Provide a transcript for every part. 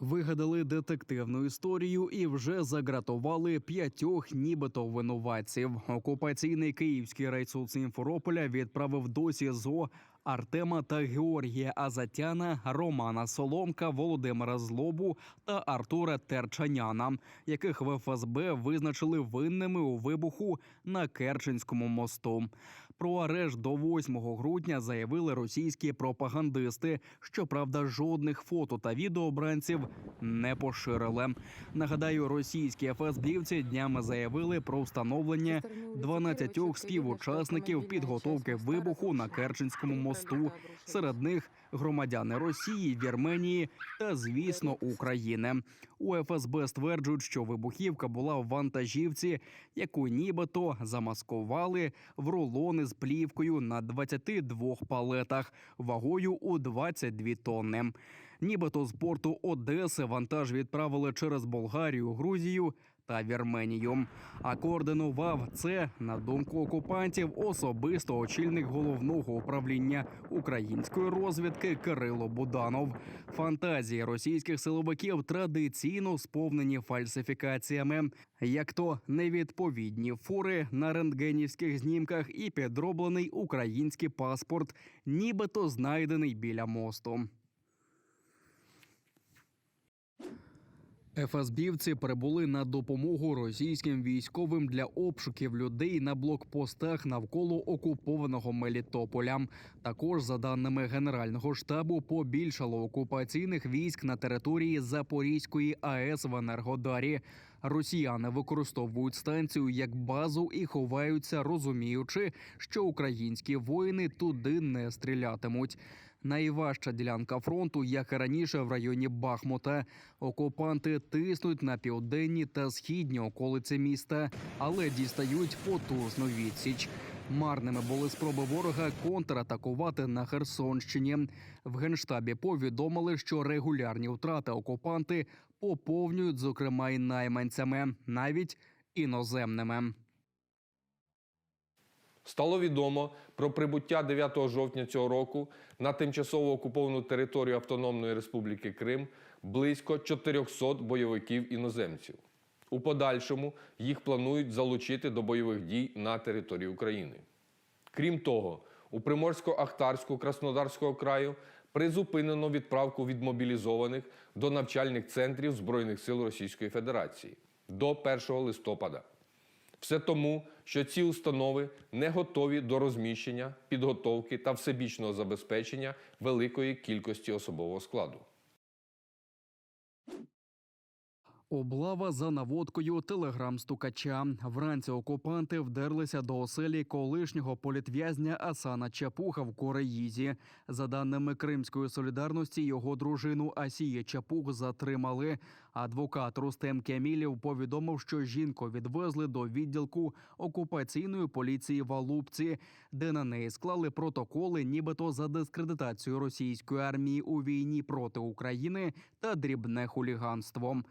Вигадали детективну історію і вже загратували п'ятьох, нібито винуватців. Окупаційний київський райсуд Сімферополя відправив до СІЗО Артема та Георгія Азатяна, Романа Соломка, Володимира Злобу та Артура Терчаняна, яких в ФСБ визначили винними у вибуху на Керченському мосту. Про арешт до 8 грудня заявили російські пропагандисти. Щоправда, жодних фото та відео обранців не поширили. Нагадаю, російські ФСБівці днями заявили про встановлення 12 співучасників підготовки вибуху на Керченському мосту. Серед них громадяни Росії, Вірменії та, звісно, України. У ФСБ стверджують, що вибухівка була в вантажівці, яку нібито замаскували в рулони з плівкою на 22 палетах вагою у 22 тонни. Нібито з порту Одеси вантаж відправили через Болгарію, Грузію та Вірменію. А координував це, на думку окупантів, особисто очільник головного управління української розвідки Кирило Буданов. Фантазії російських силовиків традиційно сповнені фальсифікаціями, як то невідповідні фури на рентгенівських знімках і підроблений український паспорт, нібито знайдений біля мосту. ФСБівці прибули на допомогу російським військовим для обшуків людей на блокпостах навколо окупованого Мелітополя. Також, за даними Генерального штабу, побільшало окупаційних військ на території Запорізької АЕС в Енергодарі. Росіяни використовують станцію як базу і ховаються, розуміючи, що українські воїни туди не стрілятимуть. Найважча ділянка фронту, як і раніше, в районі Бахмута. Окупанти тиснуть на південні та східні околиці міста, але дістають потужну відсіч. Марними були спроби ворога контратакувати на Херсонщині. В генштабі повідомили, що регулярні втрати окупанти поповнюють, зокрема, і найманцями, навіть іноземними. Стало відомо про прибуття 9 жовтня цього року на тимчасово окуповану територію Автономної Республіки Крим близько 400 бойовиків іноземців. У подальшому їх планують залучити до бойових дій на території України. Крім того, у Приморсько-Ахтарську Краснодарського краю призупинено відправку відмобілізованих до навчальних центрів Збройних сил Російської Федерації до 1 листопада. Все тому, що ці установи не готові до розміщення, підготовки та всебічного забезпечення великої кількості особового складу. Облава за наводкою телеграм-стукача. Вранці окупанти вдерлися до оселі колишнього політв'язня Асана Чапуха в Кореїзі. За даними Кримської солідарності, його дружину Асія Чапух затримали. Адвокат Рустем Кемілів повідомив, що жінку відвезли до відділку окупаційної поліції в Алупці, де на неї склали протоколи, нібито за дискредитацію російської армії у війні проти України та дрібне хуліганство.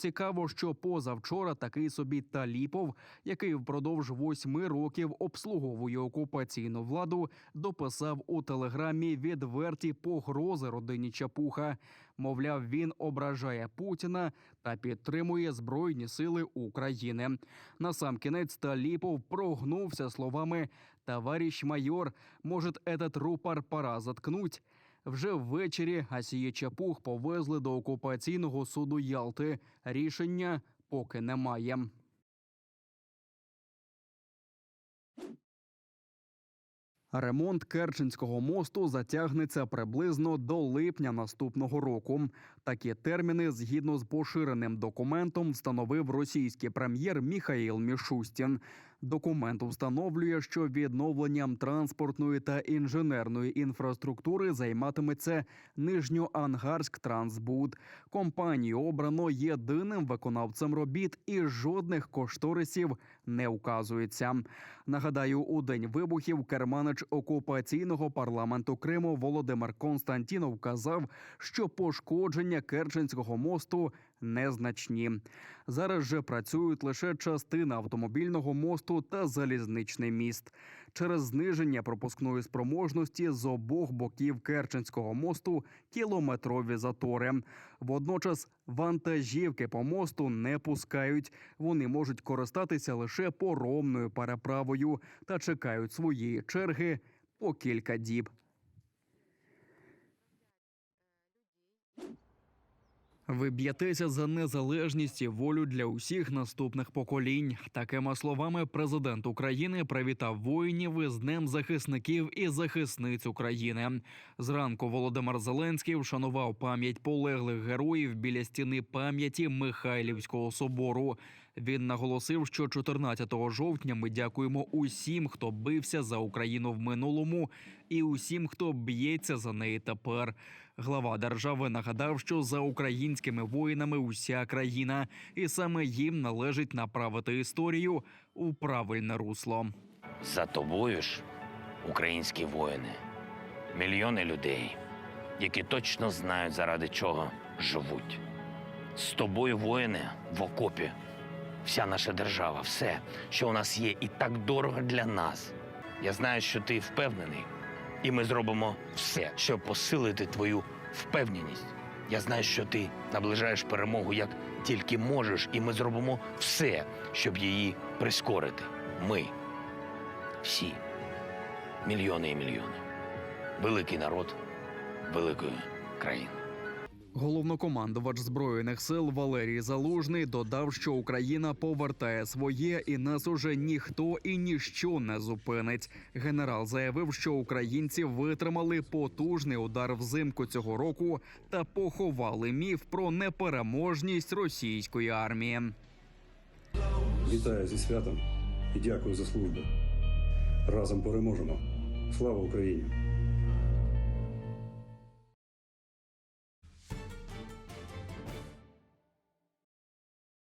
Цікаво, що позавчора такий собі Таліпов, який впродовж восьми років обслуговує окупаційну владу, дописав у телеграмі відверті погрози родині Чапуха. Мовляв, він ображає Путіна та підтримує збройні сили України. Насамкінець Таліпов прогнувся словами «Товарищ майор, может, этот рупор пора заткнуть?» Вже ввечері Асіє Чапух повезли до окупаційного суду Ялти. Рішення поки немає. Ремонт Керченського мосту затягнеться приблизно до липня наступного року. Такі терміни, згідно з поширеним документом, встановив російський прем'єр Міхаїл Мішустін. Документ встановлює, що відновленням транспортної та інженерної інфраструктури займатиметься Нижньоангарськ Трансбуд. Компанію обрано єдиним виконавцем робіт і жодних кошторисів не указується. Нагадаю, у день вибухів керманич окупаційного парламенту Криму Володимир Константінов казав, що пошкодження Керченського мосту незначні. Зараз же працюють лише частина автомобільного мосту та залізничний міст. Через зниження пропускної спроможності з обох боків Керченського мосту кілометрові затори. Водночас вантажівки по мосту не пускають. Вони можуть користатися лише поромною переправою та чекають своєї черги по кілька діб. Ви б'єтеся за незалежність і волю для усіх наступних поколінь. Такими словами президент України привітав воїнів із Днем захисників і захисниць України. Зранку Володимир Зеленський вшанував пам'ять полеглих героїв біля стіни пам'яті Михайлівського собору. Він наголосив, що 14 жовтня ми дякуємо усім, хто бився за Україну в минулому, і усім, хто б'ється за неї тепер. Глава держави нагадав, що за українськими воїнами уся країна, і саме їм належить направити історію у правильне русло. За тобою ж, українські воїни, мільйони людей, які точно знають, заради чого живуть. З тобою, воїни, в окопі, вся наша держава, все, що у нас є, і так дорого для нас. Я знаю, що ти впевнений, і ми зробимо все, щоб посилити твою впевненість. Я знаю, що ти наближаєш перемогу як тільки можеш, і ми зробимо все, щоб її прискорити. Ми всі. Мільйони і мільйони. Великий народ великої країни. Головнокомандувач збройних сил Валерій Залужний додав, що Україна повертає своє, і нас уже ніхто і ніщо не зупинить. Генерал заявив, що українці витримали потужний удар взимку цього року та поховали міф про непереможність російської армії. Вітаю зі святом і дякую за службу. Разом переможемо. Слава Україні!